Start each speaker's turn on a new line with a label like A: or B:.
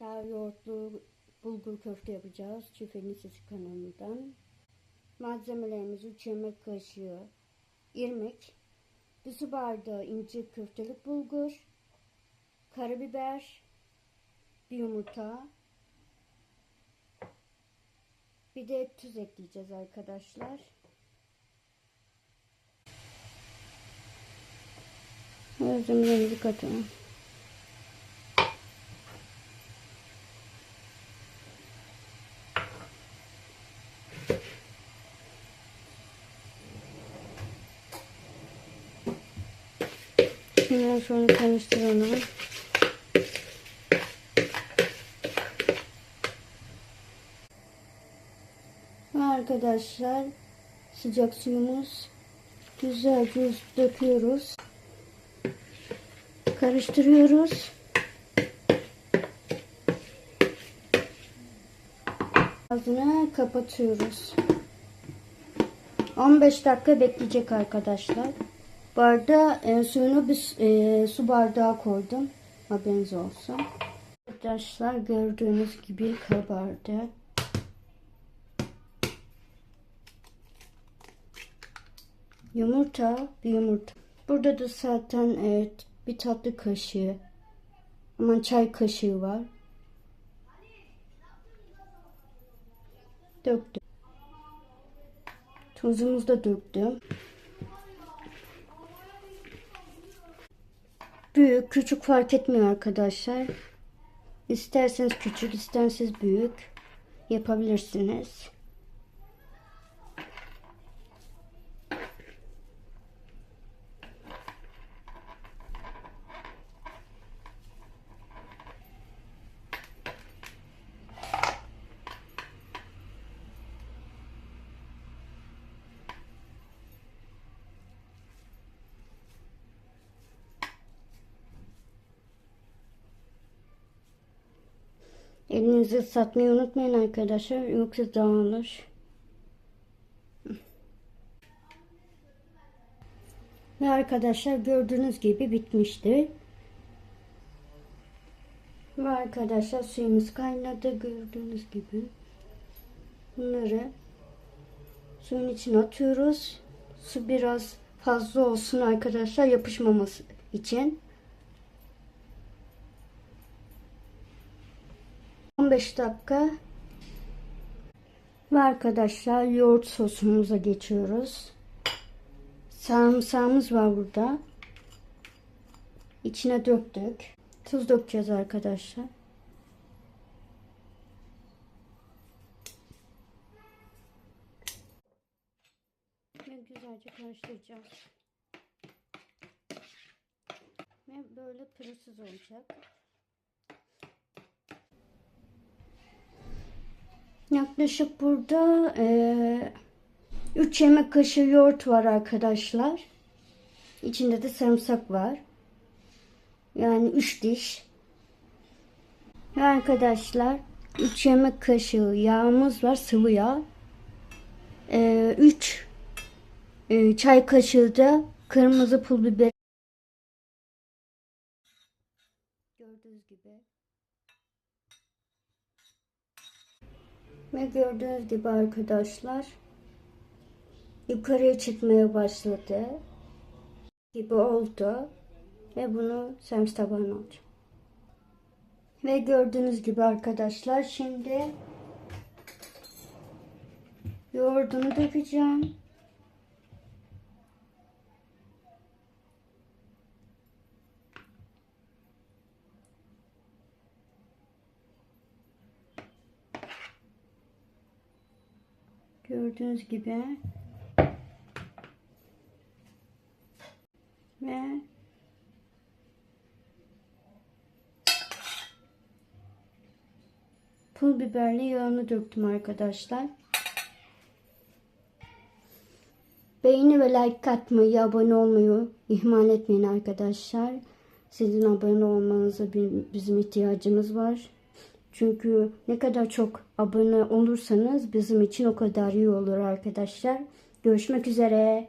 A: Daha yoğurtlu bulgur köfte yapacağız. Çiftliğin Sesi kanalından. Malzemelerimiz 3 yemek kaşığı irmik, bir su bardağı ince köftelik bulgur, karabiber, bir yumurta, bir de tuz ekleyeceğiz arkadaşlar. Malzemelerimizi katalım. Şimdi şöyle karıştıralım. Arkadaşlar sıcak suyumuz güzelce döküyoruz. Karıştırıyoruz. Ağzını kapatıyoruz. 15 dakika bekleyecek arkadaşlar. Arada e, suyunu bir e, su bardağı koydum. Haberiniz olsun. Arkadaşlar gördüğünüz gibi kabardı. Yumurta, bir yumurta. Burada da zaten e, bir tatlı kaşığı, aman çay kaşığı var. Döktüm. Tuzumuzu da döktüm. Büyük, küçük fark etmiyor arkadaşlar. İsterseniz küçük, isterseniz büyük yapabilirsiniz. Elinizi ıslatmayı unutmayın arkadaşlar. Yoksa dağılır. Ve arkadaşlar gördüğünüz gibi bitmişti. Ve arkadaşlar suyumuz kaynadı gördüğünüz gibi. Bunları suyun içine atıyoruz. Su biraz fazla olsun arkadaşlar yapışmaması için. 15 dakika ve arkadaşlar yoğurt sosumuza geçiyoruz. Sarımsağımız var burada. İçine döktük. Tuz dökeceğiz arkadaşlar. Ve güzelce karıştıracağız. Ve böyle pürüzsüz olacak. Yaklaşık burada 3 yemek kaşığı yoğurt var arkadaşlar. İçinde de sarımsak var. Yani 3 diş. Ve arkadaşlar 3 yemek kaşığı yağımız var sıvı yağ. 3 çay kaşığı da kırmızı pul biber. Gördüğünüz gibi. Ve gördüğünüz gibi arkadaşlar yukarıya çıkmaya başladı gibi oldu ve bunu servis tabağına alacağım. Ve gördüğünüz gibi arkadaşlar şimdi yoğurdunu dökeceğim. Gördüğünüz gibi ve pul biberli yağını döktüm arkadaşlar. Beğeni ve like atmayı, abone olmayı ihmal etmeyin arkadaşlar. Sizin abone olmanıza bizim ihtiyacımız var. Çünkü ne kadar çok abone olursanız bizim için o kadar iyi olur arkadaşlar. Görüşmek üzere.